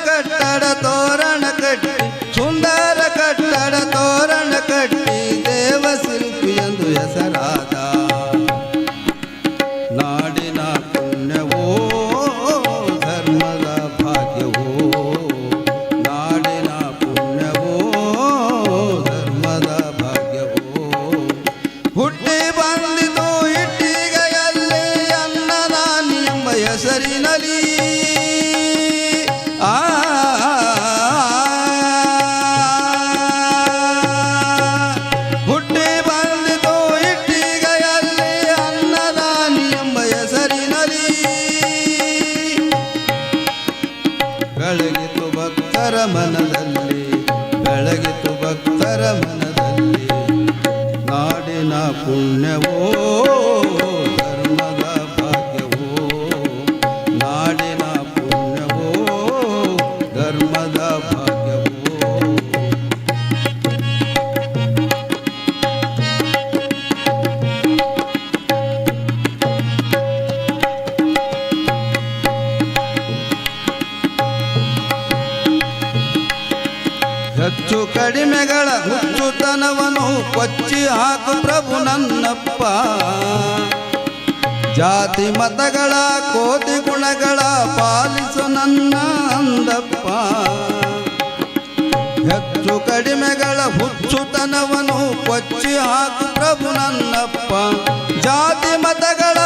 કટ્ટડ તોરણ કટ્ટી સુંદર કટ્ટડ તોરણ કટ્ટી દેવસિંહ నాకున్నవో ಹೆಚ್ಚು ಕಡಿಮೆಗಳ ಹುಚ್ಚುತನವನು ಕೊಚ್ಚಿ ಹಾಕು ಪ್ರಭು ನನ್ನಪ್ಪ. ಜಾತಿ ಮತಗಳ ಕೋತಿ ಗುಣಗಳ ಪಾಲಿಸು ನನ್ನ ಅಂದಪ್ಪ. ಹೆಚ್ಚು ಕಡಿಮೆಗಳ ಹುಚ್ಚುತನವನು ಕೊಚ್ಚಿ ಹಾಕು ಪ್ರಭು ನನ್ನಪ್ಪ. ಜಾತಿ ಮತಗಳ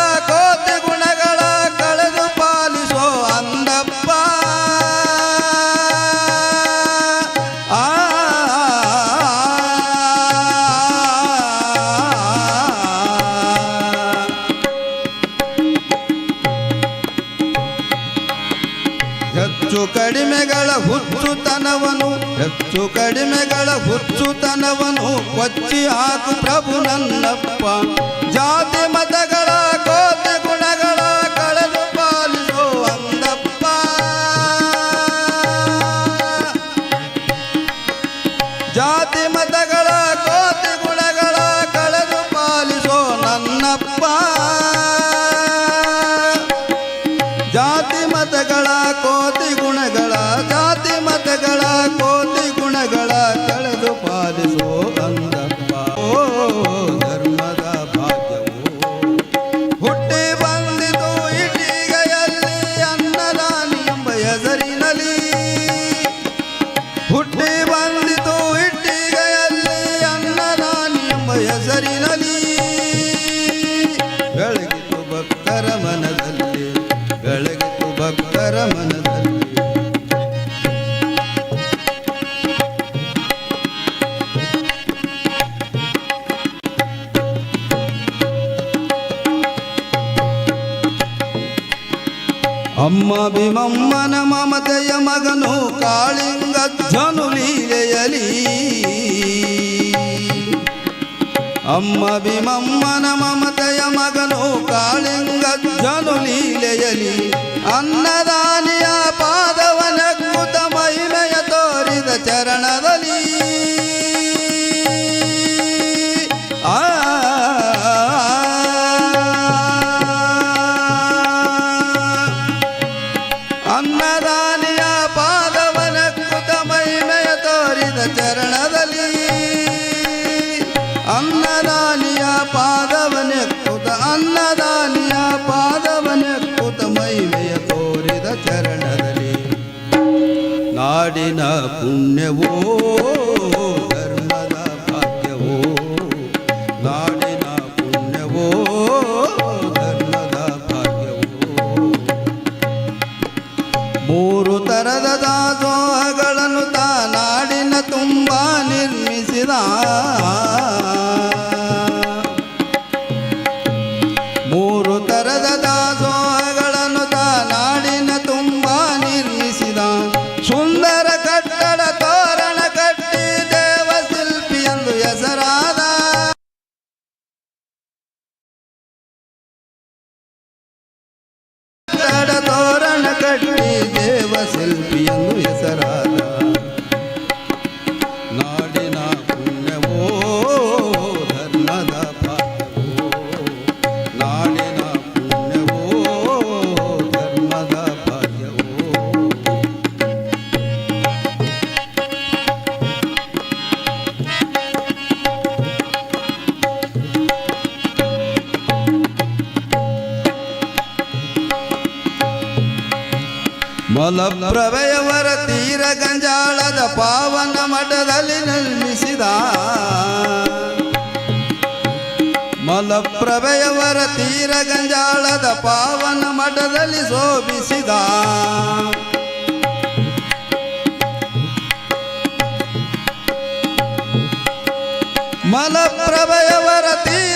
ಹೆಚ್ಚು ಕಡಿಮೆಗಳ ಹುಚ್ಚುತನವನ್ನು ಕೊಚ್ಚಿ ಹಾಕು ಪ್ರಭು ನನ್ನಪ್ಪ. ಜಾತಿ ಮತಗಳ ಭೀಮಮ್ಮ ಮಮತೆಯ ಮಗನು ಕಾಳಿಂಗಜ್ಜನು ಲೀಲೆಯಲಿ. ಅಮ್ಮ ಬಿಮಮ್ಮನ ಮಮತೆಯ ಮಗನು ಕಾಳಿಂಗಜ್ಜನು ಲೀಲೆಯಲಿ. ಅನ್ನದಾನಿಯ ಪಾದವನಕ್ಕುತ ಮಹಿಮೆಯ ತೋರಿದ ಚರಣದಲ್ಲಿ. ಆ ಪುಣ್ಯವೋ ಧರ್ಮದ ಭಾಗ್ಯವೋ ನಾಡಿನ ಪುಣ್ಯವೋ ಧರ್ಮದ ಭಾಗ್ಯವೋ. ಮೂರು ತರದ ದಾಸೋಹಗಳನ್ನು ತಾ ನಾಡಿನ ತುಂಬ ನಿರ್ಮಿಸಿದ ಮಲಪ್ರಭಯವರ ತೀರ ಗಂಜಾಳದ ಪಾವನ ಮಠದಲ್ಲಿ ನಿರ್ಮಿಸಿದ. ಮಲಪ್ರವಯವರ ತೀರ ಗಂಜಾಳದ ಪಾವನ ಮಠದಲ್ಲಿ ಶೋಭಿಸಿದ. ಮಲಪ್ರವಯವರ ತೀರ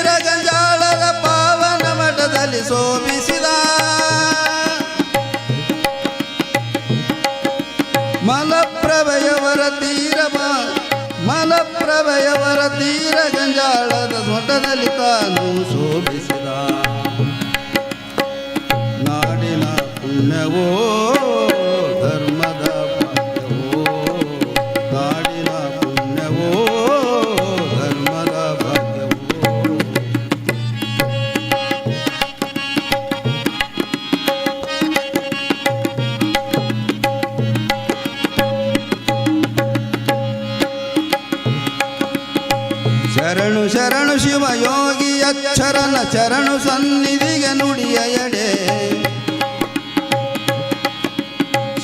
ತೀರ ಗಂಜಾಳದ ಸೊಂಟದಲ್ಲಿ ತಾನು ಶರಣು ಶರಣು ಶಿವ ಯೋಗಿ ಅಕ್ಷರನ ಚರಣು ಸನ್ನಿಧಿಗೆ ನುಡಿಯ ಎಡೆ.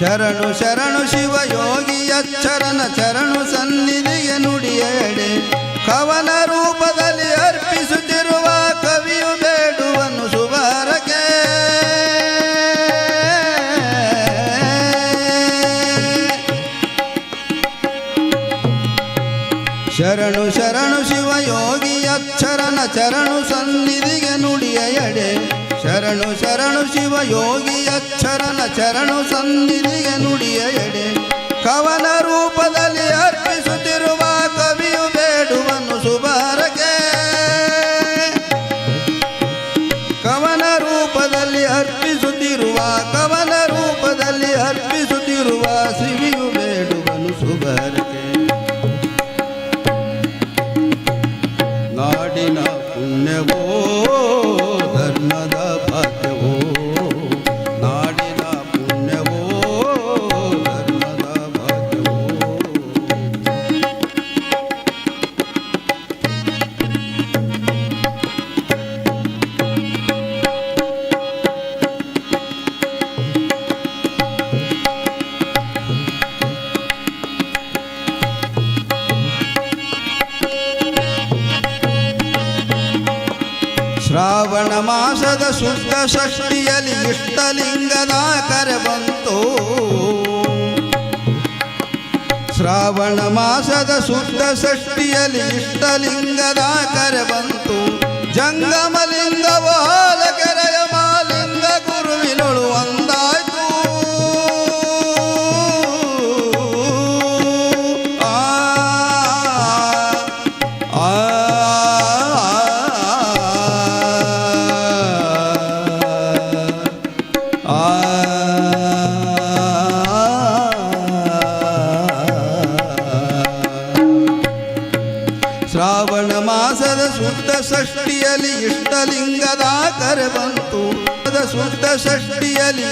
ಶರಣು ಶರಣು ಶಿವ ಯೋಗಿ ಅಕ್ಷರನ ಚರಣು ಸನ್ನಿಧಿಗೆ ನುಡಿಯ ಎಡೆ. ಕವನ ರೂಪದಲ್ಲಿ ಅರ್ಪಿಸುತ್ತಿರುವ ಕವಿಯು ಬೇಡುವನು ಸುಬಾರಕೆ ಶರಣು ಶರಣು ಯೋಗಿ ಅಕ್ಷರನ ಚರಣು ಸನ್ನಿಧಿಗೆ ನುಡಿಯ ಎಡೆ. ಶರಣು ಶರಣು ಶಿವ ಯೋಗಿ ಅಕ್ಷರನ ಚರಣು ಸನ್ನಿಧಿಗೆ ನುಡಿಯ ಎಡೆ. ಕವನ ರೂಪದಲ್ಲಿ ಅರ್ಪಿಸುತ್ತಿರುವ ಕವಿಯು ಬೇಡುವನು ಸುಬಾರಕೆ ಕವನ ರೂಪದಲ್ಲಿ ಅರ್ಪಿಸುತ್ತಿರುವ ಕವನ ಶುದ್ಧ ಶಕ್ತಿಯಲ್ಲಿ ಇಷ್ಟಲಿಂಗದ ಕರೆ ಬಂತು. ಶ್ರಾವಣ ಮಾಸದ ಶುದ್ಧ ಷಷ್ಟಿಯಲ್ಲಿ ಇಷ್ಟಲಿಂಗದ ಕರೆ ಬಂತು. ಜಂಗಮಲಿಂಗವ ಹಾಲ ಶುದ್ಧ ಷಷ್ಠಿಯಲ್ಲಿ ಇಷ್ಟಲಿಂಗದ ಕರೆ ಬಂತು. ಶುದ್ಧ ಷಷ್ಠಿಯಲ್ಲಿ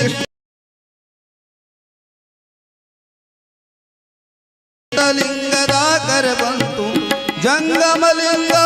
ಇಷ್ಟಲಿಂಗದ ಕರೆ ಬಂತು. ಜಂಗಮಲಿಂಗವ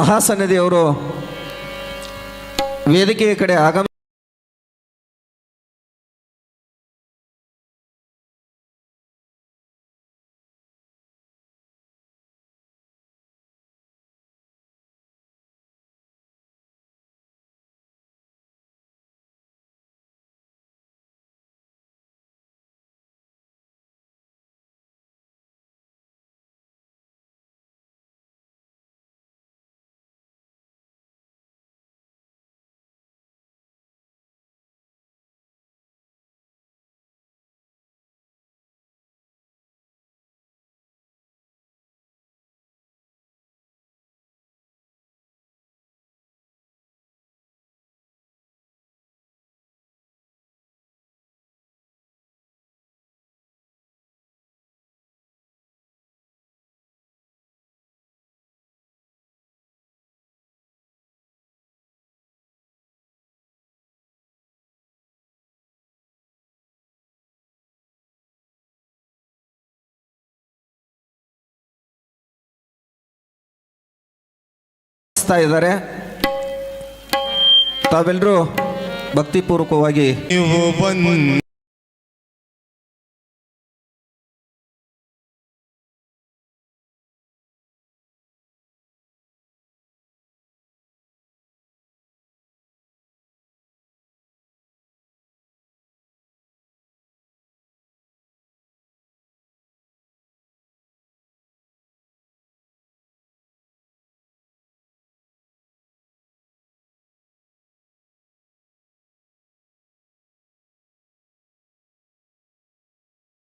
ಮಹಾಸನ್ನಿಧಿಯವರು ವೇದಿಕೆಯ ಕಡೆ ಆಗಮ ಇದ್ದಾರೆ. ತಾವೆಲ್ಲರೂ ಭಕ್ತಿಪೂರ್ವಕವಾಗಿ